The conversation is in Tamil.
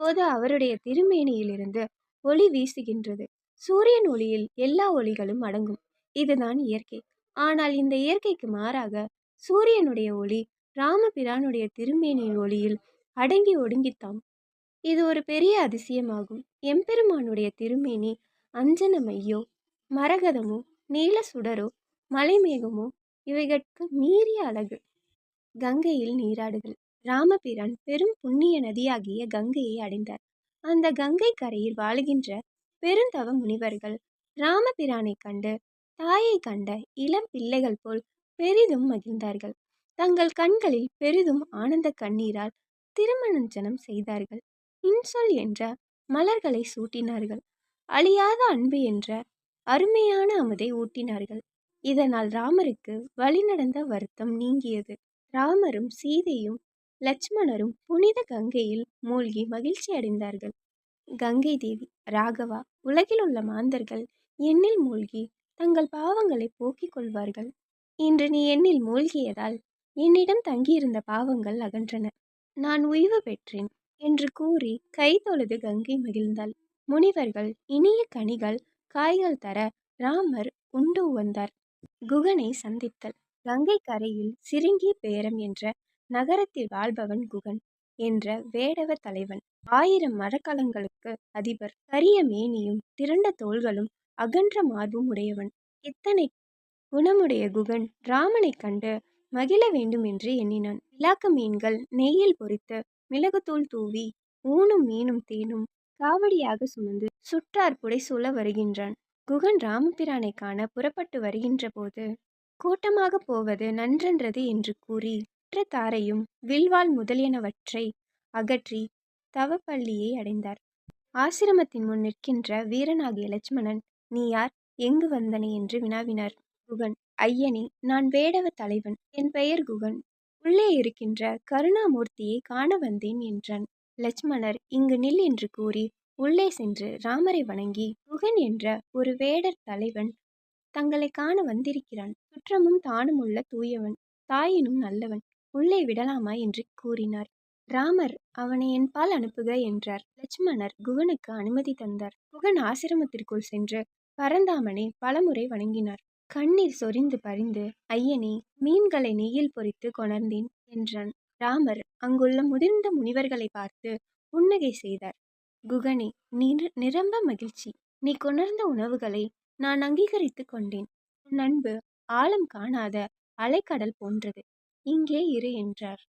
இப்போது அவருடைய திருமேனியிலிருந்து ஒளி வீசுகின்றது. சூரியன் ஒளியில் எல்லா ஒளிகளும் அடங்கும். இதுதான் இயற்கை. ஆனால் இந்த இயற்கைக்கு மாறாக சூரியனுடைய ஒளி ராமபிரானுடைய திருமேனியின் ஒளியில் அடங்கி ஒடுங்கித்தாம் இது ஒரு பெரிய அதிசயமாகும். எம்பெருமானுடைய திருமேனி அஞ்சனமையோ மரகதமோ நீல சுடரோ மலைமேகமோ இவைகட்கு மீறிய அழகு. கங்கையில் நீராடுதல். ராமபிரான் பெரும் புண்ணிய நதியாகிய கங்கையை அடைந்தார். அந்த கங்கை கரையில் வாழுகின்ற பெருந்தவ முனிவர்கள் ராமபிரானை கண்டு தாயை கண்ட இளம் பிள்ளைகள் போல் பெரிதும் மகிழ்ந்தார்கள். தங்கள் கண்களில் பெரிதும் ஆனந்த கண்ணீரால் திருமணஞ்சனம் செய்தார்கள். இன்சொல் என்ற மலர்களை சூட்டினார்கள். அழியாத அன்பு என்ற அருமையான அமுதை ஊட்டினார்கள். இதனால் ராமருக்கு வழிநடந்த வருத்தம் நீங்கியது. ராமரும் சீதையும் லட்சுமணரும் புனித கங்கையில் மூழ்கி மகிழ்ச்சி அடைந்தார்கள். கங்கை தேவி ராகவா உலகில் உள்ள மாந்தர்கள் எண்ணில் மூழ்கி தங்கள் பாவங்களை போக்கிக் கொள்வார்கள். இன்று நீ எண்ணில் மூழ்கியதால் என்னிடம் தங்கியிருந்த பாவங்கள் அகன்றன. நான் உய்வு பெற்றேன் என்று கூறி கை தொழுது கங்கை மகிழ்ந்தாள். முனிவர்கள் இனிய கனிகள் காய்கள் தர ராமர் உண்டு வந்தார் குகனை சந்தித்தல் கங்கை கரையில் சிறுங்கிய பேரம் என்ற நகரத்தில் வாழ்பவன் குகன் என்ற வேடவ தலைவன். ஆயிரம் மரக்கலங்களுக்கு அதிபர். கரிய மேனியும் திரண்ட தோள்களும் அகன்ற மார்பும் உடையவன். இத்தனை குணமுடைய குகன் ராமனைக் கண்டு மகிழ வேண்டும் என்று எண்ணினான். விளாக்க மீன்கள் நெய்யில் பொரித்து மிளகுத்தூள் தூவி ஊனும் மீனும் தேனும் காவடியாக சுமந்து சுற்றார் புடைசூழ வருகின்றான். குகன் ராமபிரானை காண புறப்பட்டு வருகின்ற போது கூட்டமாக போவது நன்றென்றது என்று கூறி மற்ற தாரையும் வில்வாள் முதலியனவற்றை அகற்றி தவப்பள்ளியை அடைந்தார். ஆசிரமத்தின் முன் நிற்கின்ற வீரனாகிய லட்சுமணன் நீ யார்? எங்கு வந்தனை? என்று வினாவினார். குகன் ஐயனே நான் வேடவ தலைவன். என் பெயர் குகன். உள்ளே இருக்கின்ற கருணாமூர்த்தியை காண வந்தேன் என்றான். லட்சுமணர் இங்கு நில் என்று கூறி உள்ளே சென்று ராமரை வணங்கி குகன் என்ற ஒரு வேடர் தலைவன் தங்களை காண வந்திருக்கிறான். சுற்றமும் தானும் உள்ள தூயவன். தாயினும் நல்லவன். உள்ளே விடலாமா என்று கூறினார். ராமர் அவனை என் பால் அனுப்புக என்றார். லட்சுமணர் குகனுக்கு அனுமதி தந்தார். குகன் ஆசிரமத்திற்குள் சென்று பரந்தாமனை பலமுறை வணங்கினார். கண்ணீர் சொரிந்து பறிந்து ஐயனே மீன்களை நெய்யில் பொறித்து கொணர்ந்தேன் என்றான். ராமர் அங்குள்ள முதிர்ந்த முனிவர்களை பார்த்து புன்னகை செய்தார். குகனே நிர நிரம்ப மகிழ்ச்சி. நீ கொணர்ந்த உணவுகளை நான் அங்கீகரித்து கொண்டேன். உன் அன்பு ஆழம் காணாத அலைக்கடல் போன்றது. இங்கே இரு என்றார்.